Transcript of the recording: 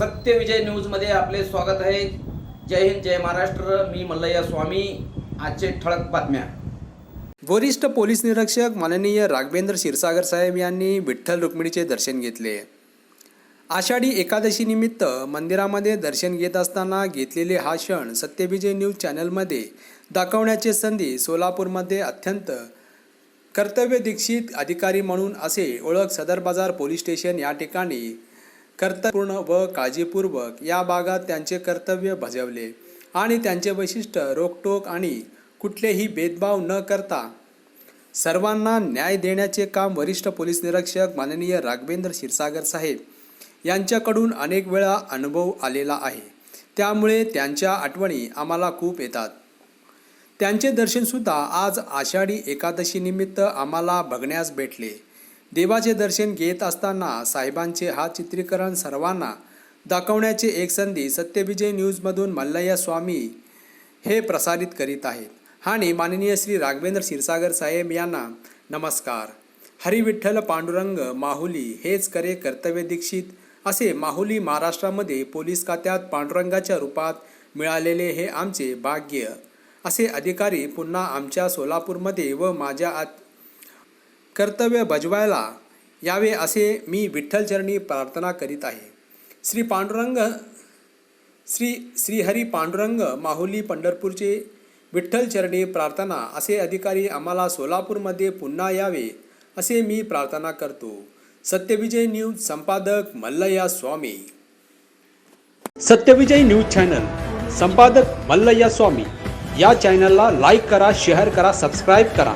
सत्यविजय न्यूजमध्ये आपले स्वागत आहे. जय हिंद जय महाराष्ट्र. मी मल्लय्या स्वामी. आजचे ठळक बातम्या. वरिष्ठ पोलीस निरीक्षक माननीय राघवेंद्र क्षीरसागर साहेब यांनी विठ्ठल रुक्मिणीचे दर्शन घेतले. आषाढी एकादशीनिमित्त मंदिरामध्ये दर्शन घेत असताना घेतलेले हा क्षण सत्यविजय न्यूज चॅनलमध्ये दाखवण्याची संधी सोलापूरमध्ये अत्यंत कर्तव्य दीक्षित अधिकारी म्हणून असे ओळख सदर बाजार पोलीस स्टेशन या ठिकाणी कर्तव्यपूर्ण व काळजीपूर्वक या भागात त्यांचे कर्तव्य बजावले आणि त्यांचे वैशिष्ट्य रोकटोक आणि कुठलेही भेदभाव न करता सर्वांना न्याय देण्याचे काम वरिष्ठ पोलीस निरीक्षक माननीय राघवेंद्र क्षीरसागर साहेब यांच्याकडून अनेक वेळा अनुभव आलेला आहे. त्यामुळे त्यांच्या आठवणी आम्हाला खूप येतात. त्यांचे दर्शनसुद्धा आज आषाढी एकादशीनिमित्त आम्हाला बघण्यास भेटले. देवाचे दर्शन घेत असताना साहेबांचे हा चित्रीकरण सर्वांना दाखवण्याची एक संधी सत्यविजय न्यूजमधून मल्लय्या स्वामी हे प्रसारित करीत आहेत. आणि माननीय श्री राघवेंद्र क्षीरसागर साहेब यांना नमस्कार. हरिविठ्ठल पांडुरंग माहुली हेच करे कर्तव्य दीक्षित असे माहुली महाराष्ट्रामध्ये पोलीस खात्यात पांडुरंगाच्या रूपात मिळालेले हे आमचे भाग्य. असे अधिकारी पुन्हा आमच्या सोलापूरमध्ये व माझ्या आत कर्तव्य बजवायला यावे असे मी विठ्ठलचरणी प्रार्थना करीत आहे. श्री पांडुरंग श्री श्रीहरी पांडुरंग माहुली पंढरपूरचे विठ्ठलचरणी प्रार्थना असे अधिकारी आम्हाला सोलापूरमध्ये पुन्हा यावे असे मी प्रार्थना करतो. सत्यविजय न्यूज संपादक मल्लया स्वामी. सत्यविजय न्यूज चॅनल संपादक मल्लया स्वामी. या चॅनलला लाईक करा शेअर करा सबस्क्राईब करा.